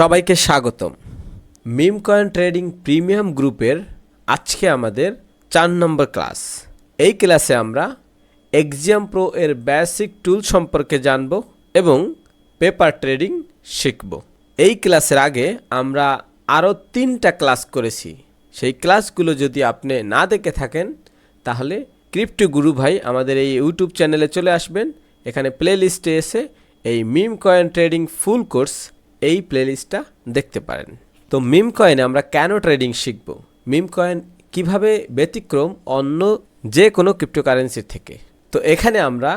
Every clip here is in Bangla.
সবাইকে স্বাগতম। মিম কয়েন ট্রেডিং প্রিমিয়াম গ্রুপের আজকে আমাদের চার নম্বর ক্লাস। এই ক্লাসে আমরা এক্সাম প্রো এর বেসিক টুল সম্পর্কে জানব এবং পেপার ট্রেডিং শিখব। এই ক্লাসের আগে আমরা আরও তিনটা ক্লাস করেছি। সেই ক্লাসগুলো যদি আপনি না দেখে থাকেন, তাহলে ক্রিপ্টো গুরু ভাই আমাদের এই ইউটিউব চ্যানেলে চলে আসবেন। এখানে প্লে লিস্টে এসে এই meme coin trading full course এই প্লেলিস্টটা দেখতে পারেন। তো মিম কয়েনে আমরা কেন ট্রেডিং শিখব? মিম কয়েন কীভাবে ব্যতিক্রম অন্য যে কোনো ক্রিপ্টোকারেন্সির থেকে? তো এখানে আমরা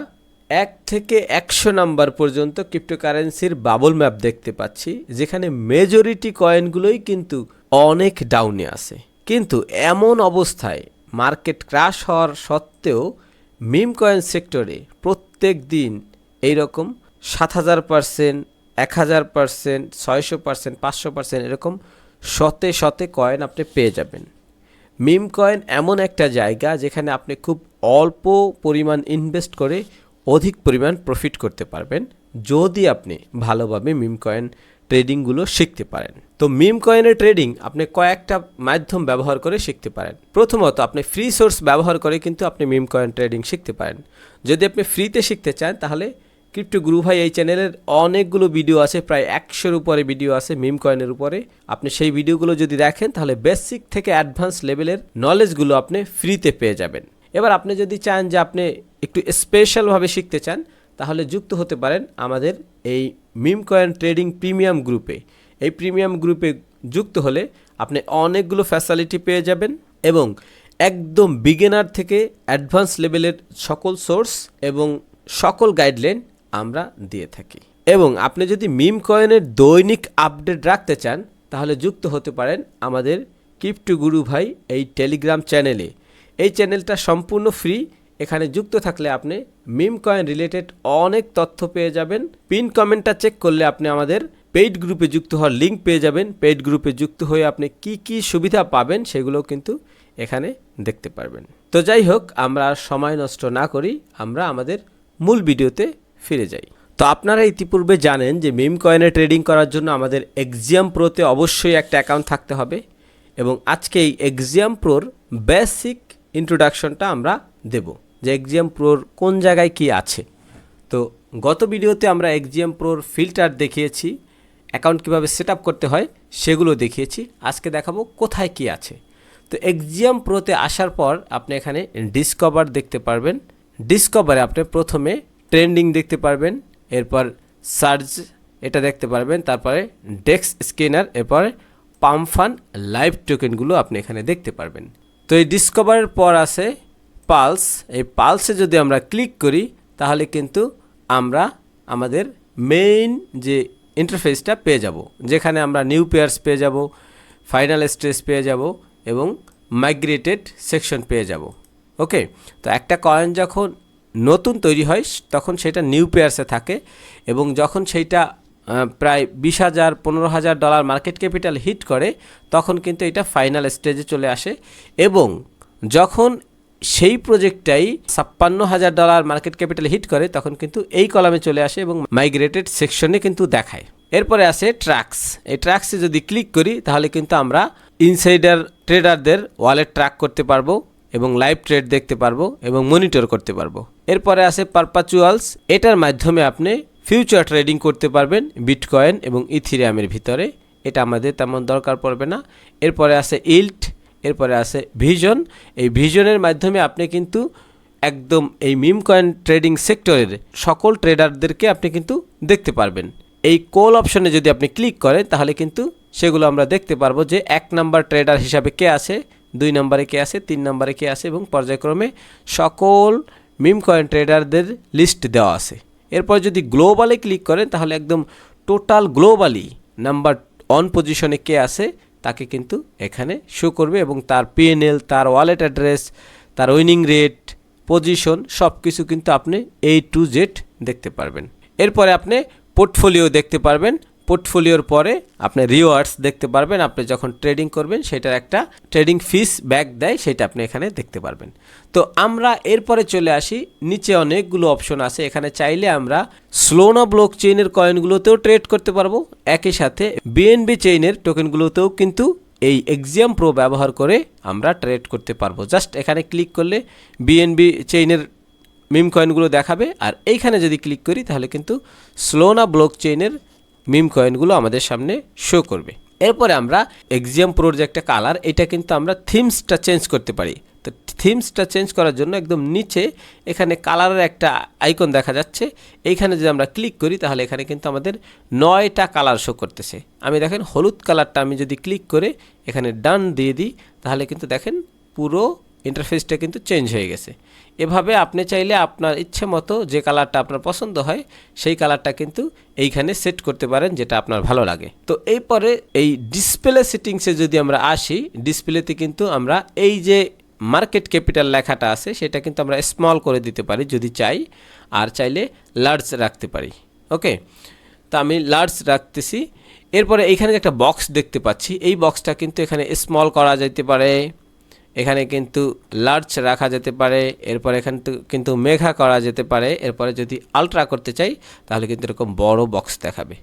এক থেকে একশো নাম্বার পর্যন্ত ক্রিপ্টোকারেন্সির বাবল ম্যাপ দেখতে পাচ্ছি, যেখানে মেজরিটি কয়েনগুলোই কিন্তু অনেক ডাউনে আছে। কিন্তু এমন অবস্থায় মার্কেট ক্রাশ হওয়ার সত্ত্বেও মিম কয়েন সেক্টরে প্রত্যেক দিন এইরকম সাত হাজার পার্সেন্ট এক হাজার পার্সেন্ট, ছয়শো পার্সেন্ট, পাঁচশো পার্সেন্ট এরকম শতে শতে কয়েন আপনি পেয়ে যাবেন। মিম কয়েন এমন একটা জায়গা যেখানে আপনি খুব অল্প পরিমাণ ইনভেস্ট করে অধিক পরিমাণ প্রফিট করতে পারবেন যদি আপনি ভালোভাবে মিম কয়েন ট্রেডিংগুলো শিখতে পারেন। তো মিম কয়েনের ট্রেডিং আপনি কয়েকটা মাধ্যম ব্যবহার করে শিখতে পারেন। প্রথমত আপনি ফ্রি সোর্স ব্যবহার করে কিন্তু আপনি মিম কয়েন ট্রেডিং শিখতে পারেন। যদি আপনি ফ্রিতে শিখতে চান তাহলে ক্রিপ্টো গ্রু ভাই এই চ্যানেলের অনেকগুলো ভিডিও আছে, প্রায় একশোর উপরে ভিডিও আছে মিম কয়েনের উপরে। আপনি সেই ভিডিওগুলো যদি দেখেন, তাহলে বেসিক থেকে অ্যাডভান্স লেভেলের নলেজগুলো আপনি ফ্রিতে পেয়ে যাবেন। এবার আপনি যদি চান যে আপনি একটু স্পেশালভাবে শিখতে চান, তাহলে যুক্ত হতে পারেন আমাদের এই মিম কয়েন ট্রেডিং প্রিমিয়াম গ্রুপে এই প্রিমিয়াম গ্রুপে যুক্ত হলে আপনি অনেকগুলো ফ্যাসিলিটি পেয়ে যাবেন এবং একদম বিগিনার থেকে অ্যাডভান্স লেভেলের সকল সোর্স এবং সকল গাইডলাইন আমরা দিয়ে থাকি। এবং আপনি যদি মিম কয়েনের দৈনিক আপডেট রাখতে চান, তাহলে যুক্ত হতে পারেন আমাদের ক্রিপ্টো গুরু ভাই এই টেলিগ্রাম চ্যানেলে। এই চ্যানেলটা সম্পূর্ণ ফ্রি। এখানে যুক্ত থাকলে আপনি মিম কয়েন রিলেটেড অনেক তথ্য পেয়ে যাবেন। পিন কমেন্টটা চেক করলে আপনি আমাদের পেইড গ্রুপে যুক্ত হওয়ার লিঙ্ক পেয়ে যাবেন। পেইড গ্রুপে যুক্ত হয়ে আপনি কি কি সুবিধা পাবেন সেগুলো কিন্তু এখানে দেখতে পারবেন। তো যাই হোক, আমরা সময় নষ্ট না করি। আমরা আমাদের মূল ভিডিওতে ফিরে যাই। তো আপনারা ইতিপূর্বে জানেন যে মিম কয়েনে ট্রেডিং করার জন্য আমাদের এক্সিয়াম প্রোতে অবশ্যই একটা অ্যাকাউন্ট থাকতে হবে এবং আজকে এই এক্সিয়াম প্রোর বেসিক ইন্ট্রোডাকশনটা আমরা দেব যে এক্সিয়াম প্রোর কোন জায়গায় কি আছে। তো গত ভিডিওতে আমরা এক্সিয়াম প্রোর ফিল্টার দেখিয়েছি অ্যাকাউন্ট কীভাবে সেট করতে হয় সেগুলো দেখিয়েছি, আজকে দেখাবো কোথায় কি আছে। তো এক্সিয়াম প্রোতে আসার পর আপনি এখানে ডিসকভার দেখতে পারবেন। ডিসকভারে আপনি প্রথমে ট্রেন্ডিং দেখতে পারবেন, এরপর সার্চ এটা দেখতে পারবেন, তারপরে ডেক্স স্ক্যানার, এরপরে পাম্প ফান লাইভ টোকেনগুলো আপনি এখানে দেখতে পারবেন। তো এই ডিসকভারের পর আছে পালস, এই পালসে যদি আমরা ক্লিক করি, তাহলে কিন্তু আমরা আমাদের মেইন যে ইন্টারফেসটা পেয়ে যাব, যেখানে আমরা নিউ পেয়ার্স পেয়ে যাব, ফাইনাল স্টেজ পেয়ে যাব এবং মাইগ্রেটেড সেকশন পেয়ে যাব। ওকে? তো একটা কয়েন যখন নতুন তৈরি হয়, তখন সেটা নিউ পেয়ার্সে থাকে এবং যখন সেইটা প্রায় বিশ হাজার, পনেরো হাজার ডলার মার্কেট ক্যাপিটাল হিট করে, তখন কিন্তু এটা ফাইনাল স্টেজে চলে আসে এবং যখন সেই প্রজেক্টটাই ছাপ্পান্ন হাজার ডলার মার্কেট ক্যাপিটাল হিট করে, তখন কিন্তু এই কলামে চলে আসে এবং মাইগ্রেটেড সেকশনে কিন্তু দেখায়। এরপরে আছে ট্র্যাক্স এই ট্র্যাক্সে যদি ক্লিক করি, তাহলে কিন্তু আমরা ইনসাইডার ট্রেডারদের ওয়ালেট ট্র্যাক করতে পারব এবং লাইভ ট্রেড দেখতে পারব এবং মনিটর করতে পারব। এরপরে আছে পারপাচুয়ালস। এটার মাধ্যমে আপনি ফিউচার ট্রেডিং করতে পারবেন বিটকয়েন এবং ইথিরিয়ামের ভিতরে। এটা আমাদের তেমন দরকার পড়বে না। এরপরে আছে ইল্ট এরপরে আছে ভিজন এই ভিজনের মাধ্যমে আপনি কিন্তু একদম এই মিম কয়েন ট্রেডিং সেক্টরের সকল ট্রেডারদেরকে আপনি কিন্তু দেখতে পারবেন। এই কোল অপশনে যদি আপনি ক্লিক করেন, তাহলে কিন্তু সেগুলো আমরা দেখতে পারব যে এক নাম্বার ট্রেডার হিসাবে কে আছে, দুই নম্বরে কে আছে, তিন নম্বরে কে আছে এবং পর্যায়ক্রমে সকল মিম কয়েন ট্রেডারদের লিস্ট দেওয়া আছে। এরপর যদি গ্লোবালে ক্লিক করেন, তাহলে একদম টোটাল গ্লোবালি নাম্বার অন পজিশনে কে আছে, তাকে কিন্তু এখানে শো করবে এবং তার পিএনএল তার ওয়ালেট অ্যাড্রেস তার উইনিং রেট পজিশন সব কিছু কিন্তু আপনি এই টু জেড দেখতে পারবেন। এরপরে আপনি পোর্টফোলিও দেখতে পারবেন। পোর্টফোলিওর পরে আপনি রিওয়ার্ডস দেখতে পারবেন। আপনি যখন ট্রেডিং করবেন, সেটার একটা ট্রেডিং ফিস ব্যাক দেয়, সেটা আপনি এখানে দেখতে পারবেন। তো আমরা এরপরে চলে আসি। নিচে অনেকগুলো অপশন আছে। এখানে চাইলে আমরা স্লোনা ব্লক চেইনের কয়েনগুলোতেও ট্রেড করতে পারব। একই সাথে বিএনবি চেইনের টোকেনগুলোতেও কিন্তু এই এক্সিয়াম প্রো ব্যবহার করে আমরা ট্রেড করতে পারব। জাস্ট এখানে ক্লিক করলে বিএনবি চেইনের মিম কয়েনগুলো দেখাবে। আর এইখানে যদি ক্লিক করি, তাহলে কিন্তু স্লোনা ব্লক চেইনের মিম কয়েনগুলো আমাদের সামনে শো করবে। এরপরে আমরা এক্সিয়াম প্রোর যে একটা কালার এটা কিন্তু আমরা থিমসটা চেঞ্জ করতে পারি। তো থিমসটা চেঞ্জ করার জন্য একদম নিচে এখানে কালারের একটা আইকন দেখা যাচ্ছে। এইখানে যদি আমরা ক্লিক করি, তাহলে এখানে কিন্তু আমাদের নয়টা কালার শো করতেছে। আমি দেখেন, হলুদ কালারটা আমি যদি ক্লিক করে এখানে ডান দিয়ে দিই, তাহলে কিন্তু দেখেন পুরো ইন্টারফেসটা কিন্তু চেঞ্জ হয়ে গেছে। এভাবে আপনি চাইলে আপনার ইচ্ছে মতো যে কালারটা আপনার পছন্দ হয়, সেই কালারটা কিন্তু এইখানে সেট করতে পারেন যেটা আপনার ভালো লাগে। তো এরপরে এই ডিসপ্লে সেটিংসে যদি আমরা আসি ডিসপ্লেতে কিন্তু আমরা এই যে মার্কেট ক্যাপিটাল লেখাটা আছে, সেটা কিন্তু আমরা স্মল করে দিতে পারি যদি চাই, আর চাইলে লার্জ রাখতে পারি। ওকে? তো আমি লার্জ রাখতেছি। এরপরে এইখানে একটা বক্স দেখতে পাচ্ছি। এই বক্সটা কিন্তু এখানে স্মল করা যেতে পারে। এখানে কিন্তু লার্জ রাখা যেতে পারে, এরপর এখান কিন্তু মেঘা করা যেতে পারে, এরপরে যদি আলট্রা করতে চাই, তাহলে কিন্তু এরকম বড় বক্স দেখাবে।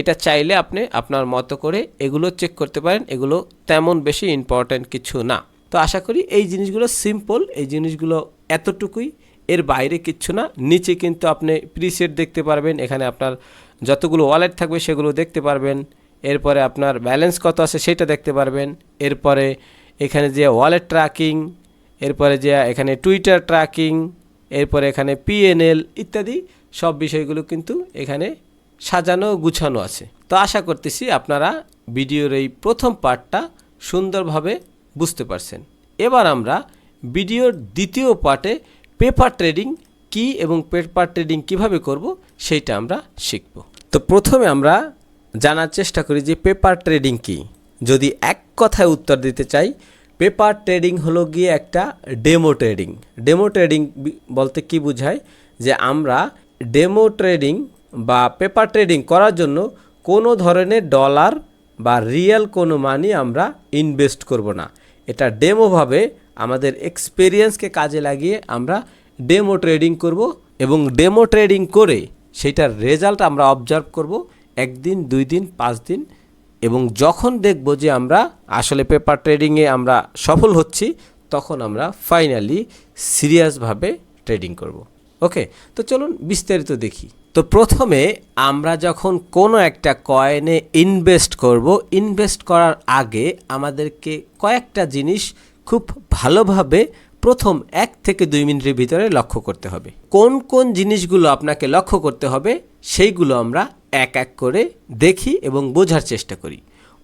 এটা চাইলে আপনি আপনার মতো করে এগুলো চেক করতে পারেন, এগুলো তেমন বেশি ইম্পর্ট্যান্ট কিছু না। তো আশা করি এই জিনিসগুলো সিম্পল এই জিনিসগুলো এতটুকুই। এর বাইরে কিচ্ছু না, নিচে কিন্তু আপনি প্রিসেট দেখতে পারবেন, এখানে আপনার যতগুলো ওয়ালেট থাকবে সেগুলো দেখতে পারবেন, এরপরে আপনার ব্যালেন্স কত আছে সেটা দেখতে পারবেন, এরপরে এখানে যে ওয়ালেট ট্র্যাকিং, এরপরে যে এখানে টুইটার ট্র্যাকিং, এরপরে এখানে পিএনএল ইত্যাদি সব বিষয়গুলো কিন্তু এখানে সাজানো গুছানো আছে। তো আশা করতেছি আপনারা ভিডিওর এই প্রথম পার্টটা সুন্দরভাবে বুঝতে পারছেন। এবার আমরা ভিডিওর দ্বিতীয় পার্টে পেপার ট্রেডিং কি এবং পেপার ট্রেডিং কীভাবে করব সেইটা আমরা শিখব। তো প্রথমে আমরা জানার চেষ্টা করি যে পেপার ট্রেডিং কি। যদি এক কথায় উত্তর দিতে চাই পেপার ট্রেডিং হলো গিয়ে একটা ডেমো ট্রেডিং ডেমো ট্রেডিং বলতে কি বোঝায়? যে আমরা ডেমো ট্রেডিং বা পেপার ট্রেডিং করার জন্য কোনো ধরনের ডলার বা রিয়েল কোনো মানি আমরা ইনভেস্ট করব না। এটা ডেমোভাবে আমাদের এক্সপেরিয়েন্সকে কাজে লাগিয়ে আমরা ডেমো ট্রেডিং করব এবং ডেমো ট্রেডিং করে সেটার রেজাল্ট আমরা অবজার্ভ করব। একদিন, দুই দিন, পাঁচ দিন এবং যখন দেখব যে আমরা আসলে পেপার ট্রেডিংয়ে আমরা সফল হচ্ছি, তখন আমরা ফাইনালি সিরিয়াসভাবে ট্রেডিং করব। ওকে তো চলুন বিস্তারিত দেখি। তো প্রথমে আমরা যখন কোনো একটা কয়েনে ইনভেস্ট করব ইনভেস্ট করার আগে আমাদেরকে কয়েকটা জিনিস খুব ভালোভাবে প্রথম এক থেকে দুই মিনিটের ভিতরে লক্ষ্য করতে হবে। কোন কোন জিনিসগুলো আপনাকে লক্ষ্য করতে হবে, সেইগুলো আমরা এক এক করে দেখি এবং বোঝার চেষ্টা করি।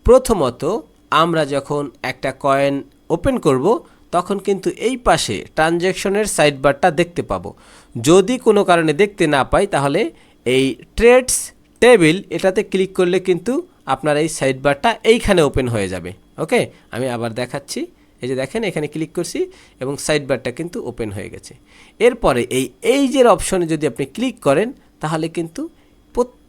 প্রথমত, আমরা যখন একটা কয়েন ওপেন করব, তখন কিন্তু এই পাশে ট্রানজ্যাকশনের সাইড বারটা দেখতে পাবো। যদি কোনো কারণে দেখতে না পাই, তাহলে এই ট্রেডস টেবিল এটাতে ক্লিক করলে কিন্তু আপনার এই সাইড বারটা এইখানে ওপেন হয়ে যাবে। ওকে? আমি আবার দেখাচ্ছি। এই যে দেখেন, এখানে ক্লিক করছি এবং সাইড বারটা কিন্তু ওপেন হয়ে গেছে। এরপরে এই এই যে অপশনে যদি আপনি ক্লিক করেন, তাহলে কিন্তু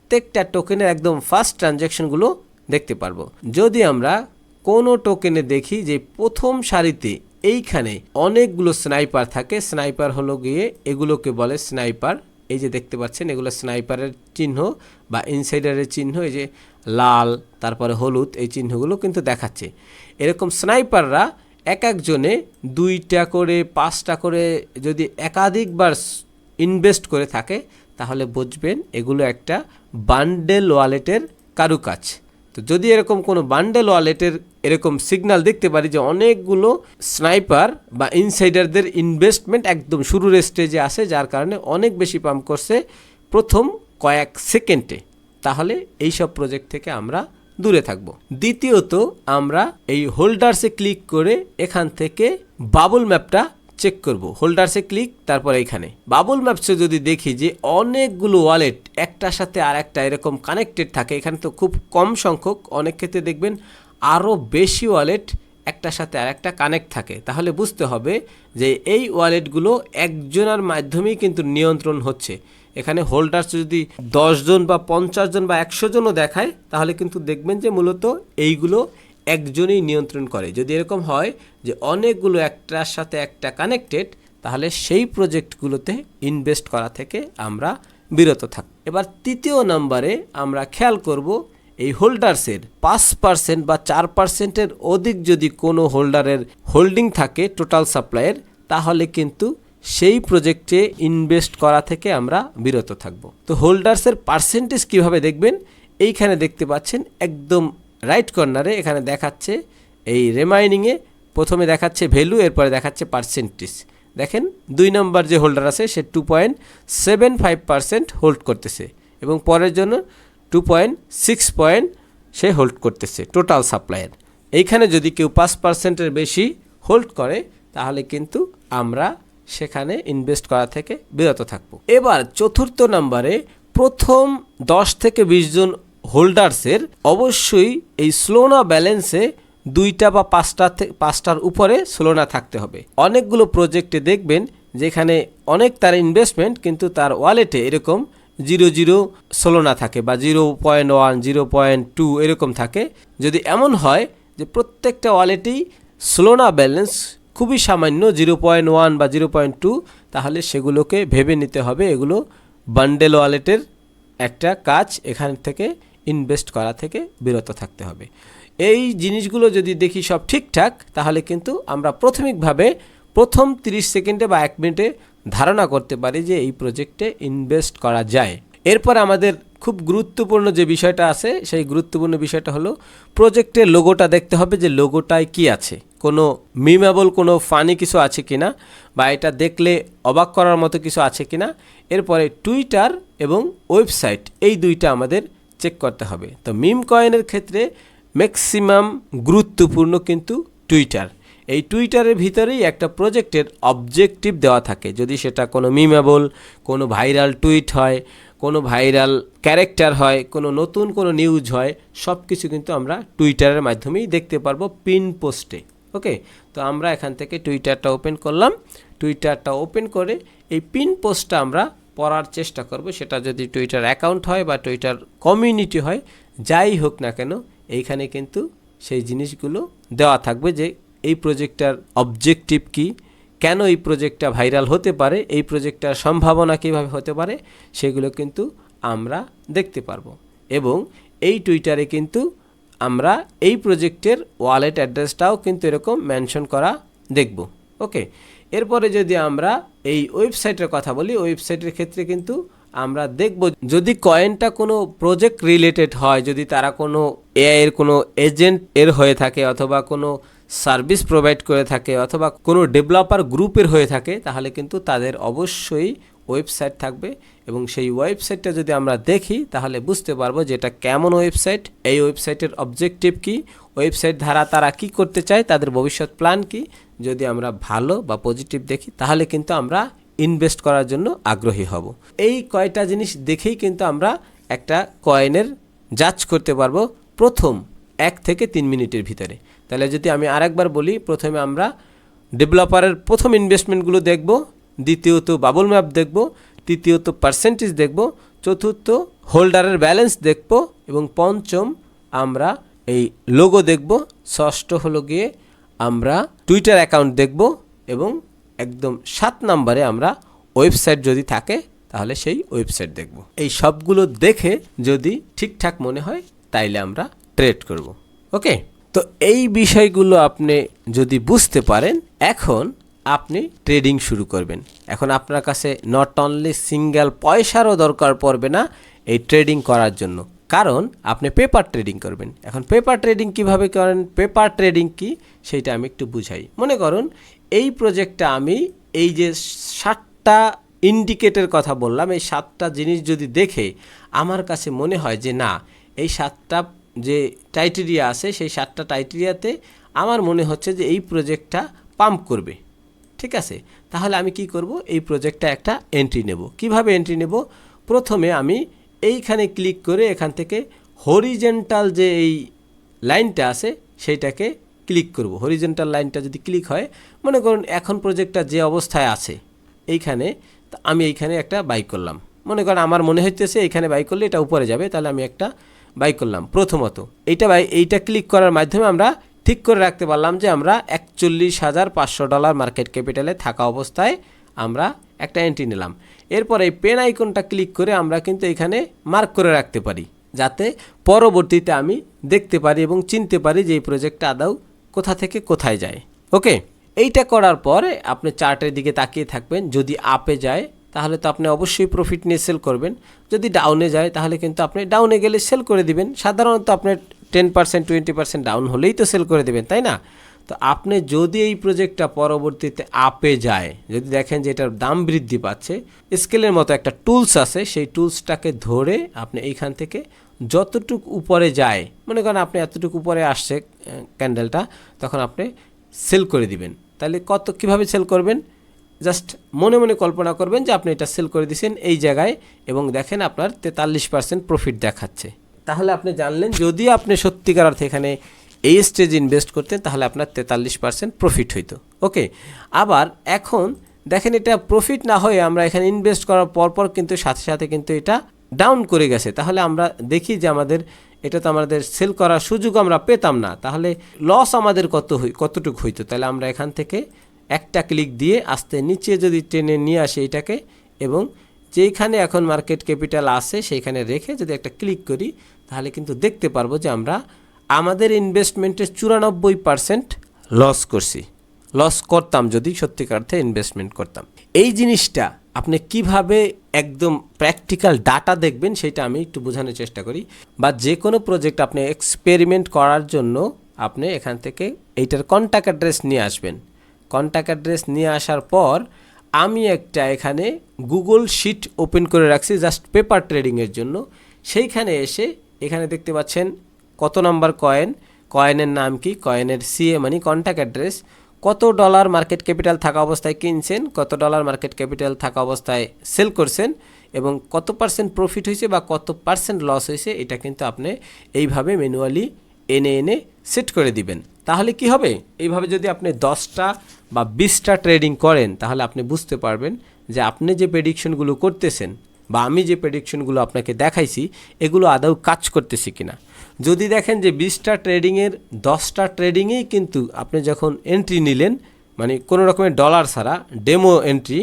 প্রত্যেকটা টোকেনের একদম ফার্স্ট ট্রানজ্যাকশনগুলো দেখতে পারব। যদি আমরা কোনো টোকেনে দেখি যে প্রথম সারিতে এইখানে অনেকগুলো স্নাইপার থাকে স্নাইপার হলো গিয়ে এগুলোকে বলে স্নাইপার এই যে দেখতে পাচ্ছেন, এগুলো স্নাইপারের চিহ্ন বা ইনসাইডারের চিহ্ন, এই যে লাল, তারপরে হলুদ, এই চিহ্নগুলো কিন্তু দেখাচ্ছে। এরকম স্নাইপাররা এক একজনে দুইটা করে, পাঁচটা করে যদি একাধিকবার ইনভেস্ট করে থাকে তাহলে বুঝবেন এগুলো একটা বান্ডেল ওয়ালেটের কারুকাজ। তো যদি এরকম কোনো বান্ডেল ওয়ালেটের এরকম সিগন্যাল দেখতে পারি যে অনেকগুলো স্নাইপার বা ইনসাইডারদের ইনভেস্টমেন্ট একদম শুরুর স্টেজে আসে, যার কারণে অনেক বেশি পাম্প করছে প্রথম কয়েক সেকেন্ডে তাহলে এই সব প্রজেক্ট থেকে আমরা দূরে থাকব। দ্বিতীয়ত, আমরা এই হোল্ডার্সে ক্লিক করে এখান থেকে বাবল ম্যাপটা চেক করব। হোল্ডার্সে ক্লিক তারপর এইখানে বাবল ম্যাপসে যদি দেখি যে অনেকগুলো ওয়ালেট একটার সাথে আর একটা এরকম কানেক্টেড থাকে, এখানে তো খুব কম সংখ্যক, অনেক ক্ষেত্রে দেখবেন আরও বেশি ওয়ালেট একটার সাথে আর একটা কানেক্ট থাকে। তাহলে বুঝতে হবে যে এই ওয়ালেটগুলো একজনের মাধ্যমেই কিন্তু নিয়ন্ত্রণ হচ্ছে। এখানে হোল্ডার্স যদি জন বা পঞ্চাশ জন বা একশো জনও দেখায়, তাহলে কিন্তু দেখবেন যে মূলত এইগুলো একজনই নিয়ন্ত্রণ করে। যদি এরকম হয় যে অনেকগুলো একটার সাথে একটা কানেক্টেড তাহলে সেই প্রজেক্টগুলোতে ইনভেস্ট করা থেকে আমরা বিরত থাক। এবার তৃতীয় নম্বরে আমরা খেয়াল করব এই হোল্ডার্সের। পাঁচ পার্সেন্ট বা চার পার্সেন্টের অধিক যদি কোনো হোল্ডারের হোল্ডিং থাকে টোটাল সাপ্লাইয়ের তাহলে কিন্তু সেই প্রজেক্টে ইনভেস্ট করা থেকে আমরা বিরত থাকব। তো হোল্ডার্সের পার্সেন্টেজ কীভাবে দেখবেন? এইখানে দেখতে পাচ্ছেন একদম রাইট কর্নারে এখানে দেখাচ্ছে এই রিমাইনিংয়ে প্রথমে দেখাচ্ছে ভ্যালু, এরপরে দেখাচ্ছে পার্সেন্টেজ। দেখেন, দুই নম্বর যে হোল্ডার আছে, সে two point seven five percent hold করতেছে এবং পরের জন্য টু পয়েন্ট সিক্স পয়েন্ট সে হোল্ড করতেছে, টোটাল সাপ্লাইয়ের। এইখানে যদি কেউ পাঁচ পার্সেন্টের বেশি হোল্ড করে, তাহলে কিন্তু আমরা সেখানে ইনভেস্ট করা থেকে বিরত থাকব। এবার চতুর্থ নম্বরে প্রথম দশ থেকে বিশ জন হোল্ডার্সের অবশ্যই এই স্লোনা ব্যালেন্সে দুইটা বা পাঁচটা পাঁচটার উপরে স্লোনা থাকতে হবে। অনেকগুলো প্রজেক্টে দেখবেন যেখানে অনেক তার ইনভেস্টমেন্ট কিন্তু তার ওয়ালেটে এরকম জিরো জিরো স্লোনা থাকে বা zero point one, zero point two এরকম থাকে। যদি এমন হয় যে প্রত্যেকটা ওয়ালেটেই স্লোনা ব্যালেন্স খুবই সামান্য জিরো পয়েন্ট ওয়ান বা জিরো পয়েন্ট টু, তাহলে সেগুলোকে ভেবে নিতে হবে। এগুলো বান্ডেল ওয়ালেটের একটা কাজ এখান থেকে ইনভেস্ট করা থেকে বিরত থাকতে হবে। এই জিনিসগুলো যদি দেখি সব ঠিকঠাক, তাহলে কিন্তু আমরা প্রাথমিকভাবে প্রথম 30 সেকেন্ডে বা এক মিনিটে ধারণা করতে পারি যে এই প্রজেক্টে ইনভেস্ট করা যায়। এরপর আমাদের খুব গুরুত্বপূর্ণ যে বিষয়টা আছে, সেই গুরুত্বপূর্ণ বিষয়টা হলো প্রজেক্টের লোগোটা দেখতে হবে যে লোগোটায় কি আছে। কোনো মিমেবল কোনো ফানি কিছু আছে কিনা বা এটা দেখলে অবাক করার মতো কিছু আছে কিনা। এরপরে টুইটার এবং ওয়েবসাইট এই দুইটা আমাদের চেক করতে হবে। তো মিম কয়েনের ক্ষেত্রে ম্যাক্সিমাম গুরুত্বপূর্ণ কিন্তু টুইটার এই টুইটারের ভিতরেই একটা প্রজেক্টের অবজেক্টিভ দেওয়া থাকে। যদি সেটা কোনো মিমেবল কোনো ভাইরাল টুইট হয়, কোনো ভাইরাল ক্যারেক্টার হয়, কোনো নতুন কোনো নিউজ হয় সব কিছু কিন্তু আমরা টুইটারের মাধ্যমেই দেখতে পারব পিন পোস্টে ওকে? তো আমরা এখান থেকে টুইটারটা ওপেন করলাম। টুইটারটা ওপেন করে এই পিন পোস্টটা আমরা পড়ার চেষ্টা করব, সেটা যদি টুইটার অ্যাকাউন্ট হয় বা টুইটার কমিউনিটি হয়, যাই হোক না কেন, এইখানে কিন্তু সেই জিনিসগুলো দেওয়া থাকবে যে এই প্রজেক্টটার অবজেক্টিভ কি, কেন এই প্রজেক্টটা ভাইরাল হতে পারে, এই প্রজেক্টটার সম্ভাবনা কীভাবে হতে পারে, সেগুলো কিন্তু আমরা দেখতে পারব। এবং এই টুইটারে কিন্তু আমরা এই প্রজেক্টের ওয়ালেট অ্যাড্রেসটাও কিন্তু এরকম মেনশন করা দেখব। ওকে এরপরে যদি আমরা এই ওয়েবসাইটের কথা বলি, ওয়েবসাইটের ক্ষেত্রে কিন্তু আমরা দেখব যদি কয়েনটা কোনো প্রজেক্ট রিলেটেড হয়, যদি তারা কোনো এআই এর কোনো এজেন্ট এর হয়ে থাকে অথবা কোনো সার্ভিস প্রোভাইড করে থাকে অথবা কোনো ডেভেলপার গ্রুপের হয়ে থাকে, তাহলে কিন্তু তাদের অবশ্যই ওয়েবসাইট থাকবে এবং সেই ওয়েবসাইটটা যদি আমরা দেখি, তাহলে বুঝতে পারব যে এটা কেমন ওয়েবসাইট, এই ওয়েবসাইটের অবজেক্টিভ কি, ওয়েবসাইট দ্বারা তারা কি করতে চায়, তাদের ভবিষ্যৎ প্ল্যান কি যদি আমরা ভালো বা পজিটিভ দেখি, তাহলে কিন্তু আমরা ইনভেস্ট করার জন্য আগ্রহী হব। এই কয়টা জিনিস দেখেই কিন্তু আমরা একটা কয়েনের জাজ করতে পারব প্রথম এক থেকে তিন মিনিটের ভিতরে। তাহলে যদি আমি আরেকবার বলি, প্রথমে আমরা ডেভেলপারের প্রথম ইনভেস্টমেন্টগুলো দেখব, দ্বিতীয়ত বাবল ম্যাপ দেখব, তৃতীয়ত পার্সেন্টেজ দেখব, চতুর্থ হোল্ডারের ব্যালেন্স দেখব এবং পঞ্চম আমরা এই লোগো দেখব। ষষ্ঠ হলো গিয়ে আমরা টুইটার অ্যাকাউন্ট দেখব এবং একদম সাত নম্বরে আমরা ওয়েবসাইট যদি থাকে, তাহলে সেই ওয়েবসাইট দেখব। এই সবগুলো দেখে যদি ঠিকঠাক মনে হয়, তাইলে আমরা ট্রেড করব। ওকে? তো এই বিষয়গুলো আপনি যদি বুঝতে পারেন, এখন আপনি ট্রেডিং শুরু করবেন। এখন আপনার কাছে নট অনলি সিঙ্গেল পয়সারও দরকার পড়বে না, এই ট্রেডিং করার জন্য। কারণ আপনি পেপার ট্রেডিং করবেন। এখন পেপার ট্রেডিং কীভাবে করেন? পেপার ট্রেডিং কি? সেইটা আমি একটু বুঝাই। মনে করুন, এই প্রজেক্টটা আমি এই যে ষাটটা ইন্ডিকেটের কথা বললাম, এই সাতটা জিনিস যদি দেখে আমার কাছে মনে হয় যে না, এই সাতটা যে টাইটেরিয়া আছে, সেই সাতটা টাইটেরিয়াতে আমার মনে হচ্ছে যে এই প্রজেক্টটা পাম্প করবে। ঠিক আছে? তাহলে আমি কি করব? এই প্রজেক্টটা একটা এন্ট্রি নেব। কীভাবে এন্ট্রি নেব? প্রথমে আমি এইখানে ক্লিক করে এখান থেকে হরিজেন্টাল যে এই লাইনটা আছে, সেইটাকে ক্লিক করব। হরিজেন্টাল লাইনটা যদি ক্লিক হয়, মনে করুন এখন প্রজেক্টটা যে অবস্থায় আছে, এইখানে আমি এইখানে একটা বাই করলাম। মনে করেন আমার মনে হইতেছে এখানে বাই করলে এটা উপরে যাবে, তাহলে আমি একটা বাই করলাম। প্রথমত এইটা বাই, এইটা ক্লিক করার মাধ্যমে আমরা ঠিক করে রাখতে পারলাম যে আমরা একচল্লিশ হাজার পাঁচশো ডলার মার্কেট ক্যাপিটালে থাকা অবস্থায় আমরা একটা এন্ট্রি নিলাম। এরপর এই পেন আইকনটা ক্লিক করে আমরা কিন্তু এখানে মার্ক করে রাখতে পারি, যাতে পরবর্তীতে আমি দেখতে পারি এবং চিনতে পারি যে এই প্রজেক্টটা আদৌ কোথা থেকে কোথায় যায়। ওকে? এইটা করার পরে আপনি চার্টের দিকে তাকিয়ে থাকবেন। যদি আপে যায়, তাহলে তো আপনি অবশ্যই প্রফিট নিয়ে সেল করবেন। যদি ডাউনে যায়, তাহলে কিন্তু আপনি ডাউনে গেলে সেল করে দিবেন। সাধারণত আপনার ten percent twenty percent down হলেই তো সেল করে দেবেন, তাই না? তো আপনি যদি এই প্রজেক্টটা পরবর্তীতে আপে যায়, যদি দেখেন যে এটার দাম বৃদ্ধি পাচ্ছে স্কেলের মতো একটা টুলস আছে, সেই টুলসটাকে ধরে আপনি এইখান থেকে যতটুক উপরে যায়, মনে করেন আপনি এতটুকু উপরে আসছে ক্যান্ডেলটা তখন আপনি সেল করে দিবেন। তাহলে কত কীভাবে সেল করবেন? জাস্ট মনে মনে কল্পনা করবেন যে আপনি এটা সেল করে দিয়েছেন এই জায়গায় এবং দেখেন আপনার তেতাল্লিশ পার্সেন্ট প্রফিট দেখাচ্ছে। তাহলে আপনি জানলেন, যদি আপনি সত্যিকার অর্থে এখানে এই স্টেজ ইনভেস্ট করতেন তাহলে আপনার তেতাল্লিশ পার্সেন্ট প্রফিট হইতো। ওকে আবার এখন দেখেন এটা প্রফিট না হয়ে আমরা এখানে ইনভেস্ট করার পরপর কিন্তু সাথে সাথে কিন্তু এটা ডাউন করে গেছে। তাহলে আমরা দেখি যে আমাদের, এটা তো আমাদের সেল করার সুযোগ আমরা পেতাম না। তাহলে লস আমাদের কত হই, কতটুকু হইতো? তাহলে আমরা এখান থেকে একটা ক্লিক দিয়ে আস্তে নিচে যদি টেনে নিয়ে আসি এটাকে এবং যেইখানে এখন মার্কেট ক্যাপিটাল আছে সেইখানে রেখে যদি একটা ক্লিক করি, তাহলে কিন্তু দেখতে পারব যে আমরা আমাদের ইনভেস্টমেন্টের চুরানব্বই পার্সেন্ট লস করছি। লস করতাম যদি, সত্যিকার অর্থে ইনভেস্টমেন্ট করতাম। এই জিনিসটা আপনি কীভাবে একদম প্র্যাকটিক্যাল ডাটা দেখবেন, সেটা আমি একটু বোঝানোর চেষ্টা করি। বা যে কোনো প্রজেক্ট আপনি এক্সপেরিমেন্ট করার জন্য আপনি এখান থেকে এইটার কন্ট্যাক্ট অ্যাড্রেস নিয়ে আসবেন। কন্ট্যাক্ট অ্যাড্রেস নিয়ে আসার পর আমি একটা এখানে গুগল শিট ওপেন করে রাখছি জাস্ট পেপার ট্রেডিংয়ের জন্য। সেইখানে এসে এখানে দেখতে পাচ্ছেন কত নাম্বার কয়েন? কয়েনের নাম কি? কয়েনের সিএ মানে কন্ট্যাক্ট অ্যাড্রেস কত ডলার মার্কেট ক্যাপিটাল থাকা অবস্থায় কিনছেন? কত ডলার মার্কেট ক্যাপিটাল থাকা অবস্থায় সেল করছেন? এবং কত পার্সেন্ট প্রফিট হয়েছে বা কত পার্সেন্ট লস হয়েছে, এটা কিন্তু আপনি এইভাবে ম্যানুয়ালি এনে এনে সেট করে দিবেন। তাহলে কি হবে? এইভাবে যদি আপনি দশটা বা বিশটা ট্রেডিং করেন, তাহলে আপনি বুঝতে পারবেন যে আপনি যে প্রেডিকশনগুলো করতেছেন বা আমি যে প্রেডিকশনগুলো আপনাকে দেখাইছি, এগুলো আদৌ কাজ করতেছি কিনা। যদি দেখেন যে বিশটা ট্রেডিংয়ের দশটা ট্রেডিংয়েই কিন্তু আপনি যখন এন্ট্রি নিলেন মানে কোনো রকমের ডলার ছাড়া ডেমো এন্ট্রি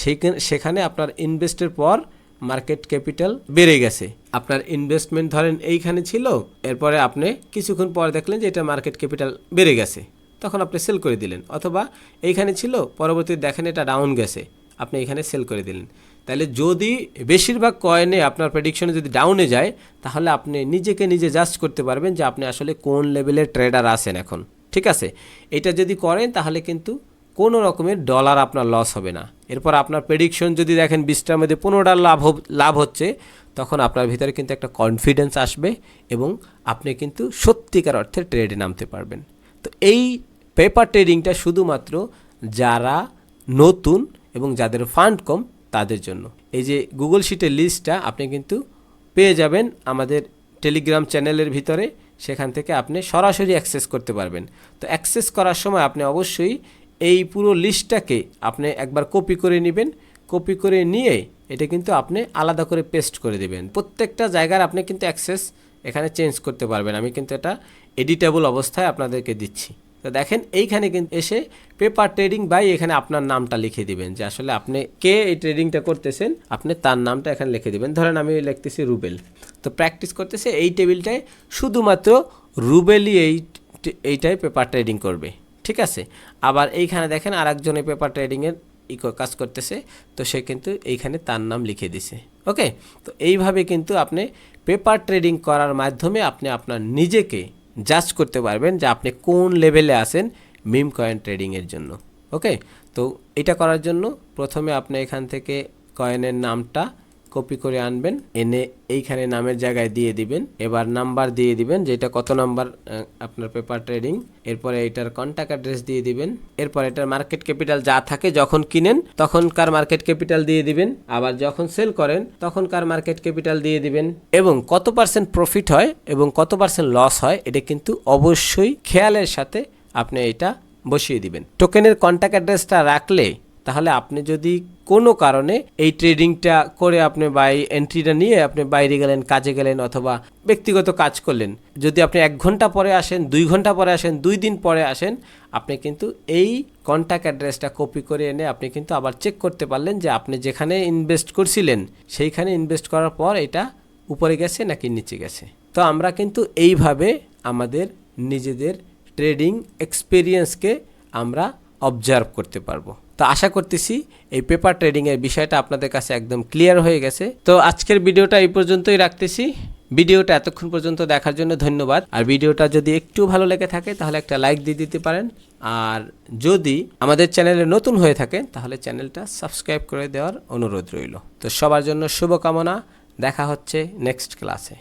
সেইখানে, সেখানে আপনার ইনভেস্টের পর মার্কেট ক্যাপিটাল বেড়ে গেছে। আপনার ইনভেস্টমেন্ট ধরেন এইখানে ছিল, এরপরে আপনি কিছুক্ষণ পর দেখলেন যে এটা মার্কেট ক্যাপিটাল বেড়ে গেছে। তখন আপনি সেল করে দিলেন, অথবা এইখানে ছিল পরবর্তী দেখেন এটা ডাউন গেছে, আপনি এখানে সেল করে দিলেন। তাহলে যদি বেশিরভাগ কয়েনে আপনার প্রেডিকশনে যদি ডাউনে যায়, তাহলে আপনি নিজেকে নিজে জাজ করতে পারবেন যে আপনি আসলে কোন লেভেলের ট্রেডার আছেন এখন। ঠিক আছে? এটা যদি করেন, তাহলে কিন্তু কোনো রকমের ডলার আপনার লস হবে না। এরপর আপনার প্রেডিকশন যদি দেখেন বিশটার মধ্যে পনেরোটার লাভ লাভ হচ্ছে, তখন আপনার ভিতরে কিন্তু একটা কনফিডেন্স আসবে এবং আপনি কিন্তু সত্যিকার অর্থে ট্রেডে নামতে পারবেন। তো এই পেপার ট্রেডিংটা শুধুমাত্র যারা নতুন এবং যাদের ফান্ড কম তাদের জন্য। এই যে গুগল শিটের লিস্টটা আপনি কিন্তু পেয়ে যাবেন আমাদের টেলিগ্রাম চ্যানেলের ভিতরে, সেখান থেকে আপনি সরাসরি অ্যাক্সেস করতে পারবেন। তো অ্যাক্সেস করার সময় আপনি অবশ্যই এই পুরো লিস্টটাকে আপনি একবার কপি করে নেবেন। কপি করে নিয়ে এটা কিন্তু আপনি আলাদা করে পেস্ট করে দেবেন। প্রত্যেকটা জায়গার আপনি কিন্তু অ্যাক্সেস এখানে চেঞ্জ করতে পারবেন। আমি কিন্তু এটা এডিটেবল অবস্থায় আপনাদেরকে দিচ্ছি। তো দেখেন, এইখানে কিন্তু এসে পেপার ট্রেডিং বাই এখানে আপনার নামটা লিখে দিবেন, যে আসলে আপনি কে এই ট্রেডিংটা করতেছেন, আপনি তার নামটা এখানে লিখে দিবেন। ধরেন আমি লিখতেছি রুবেল। তো প্র্যাকটিস করতেছে এই টেবিলটায় শুধুমাত্র রুবেলই এই এইটাই পেপার ট্রেডিং করবে, ঠিক আছে? আবার এইখানে দেখেন আরেকজনে পেপার ট্রেডিংয়ের ই কাজ করতেছে, তো সে কিন্তু এইখানে তার নাম লিখে দিছে ওকে তো এইভাবে কিন্তু আপনি পেপার ট্রেডিং করার মাধ্যমে আপনি আপনার নিজেকে জাজ করতে পারবেন যে আপনি কোন লেভেলে আছেন মিম কয়েন ট্রেডিংয়ের জন্য, ওকে? তো এটা করার জন্য প্রথমে আপনি এখান থেকে কয়েনের নামটা কপি করে আনবেন। এনে এইখানে নামের জায়গায় দিয়ে দিবেন। এবার নাম্বার দিয়ে দিবেন, যেটা কত নাম্বার আপনার পেপার ট্রেডিং এরপরে এটার কন্ট্যাক্ট অ্যাড্রেস দিয়ে দিবেন। এরপর এটার মার্কেট ক্যাপিটাল যা থাকে যখন কিনেন, তখনকার মার্কেট ক্যাপিটাল দিয়ে দিবেন। আবার যখন সেল করেন, তখনকার মার্কেট ক্যাপিটাল দিয়ে দিবেন। এবং কত পার্সেন্ট প্রফিট হয় এবং কত পার্সেন্ট লস হয়, এটা কিন্তু অবশ্যই খেয়ালের সাথে আপনি এটা বসিয়ে দিবেন। টোকেনের কন্ট্যাক্ট অ্যাড্রেসটা রাখলে তাহলে আপনি যদি কোনো কারণে এই ট্রেডিংটা করে আপনি বাই এন্ট্রিটা নিয়ে আপনি বাইরে গেলেন, কাজে গেলেন অথবা ব্যক্তিগত কাজ করলেন, যদি আপনি এক ঘণ্টা পরে আসেন, দুই ঘণ্টা পরে আসেন, দুই দিন পরে আসেন, আপনি কিন্তু এই কন্ট্যাক্ট অ্যাড্রেসটা কপি করে এনে আপনি কিন্তু আবার চেক করতে পারলেন যে আপনি যেখানে ইনভেস্ট করছিলেন, সেইখানে ইনভেস্ট করার পর এটা উপরে গেছে নাকি নিচে গেছে। তো আমরা কিন্তু এইভাবে আমাদের নিজেদের ট্রেডিং এক্সপিরিয়েন্সকে আমরা অবজার্ভ করতে পারব। তো আশা করতেছি এই পেপার ট্রেডিংয়ের বিষয়টা আপনাদের কাছে একদম ক্লিয়ার হয়ে গেছে। তো আজকের ভিডিওটা এই পর্যন্তই রাখতেছি। ভিডিওটা এতক্ষণ পর্যন্ত দেখার জন্য ধন্যবাদ। আর ভিডিওটা যদি একটু ভালো লেগে থাকে, তাহলে একটা লাইক দিয়ে দিতে পারেন। আর যদি আমাদের চ্যানেলে নতুন হয়ে থাকেন, তাহলে চ্যানেলটা সাবস্ক্রাইব করে দেওয়ার অনুরোধ রইল। তো সবার জন্য শুভকামনা। দেখা হচ্ছে নেক্সট ক্লাসে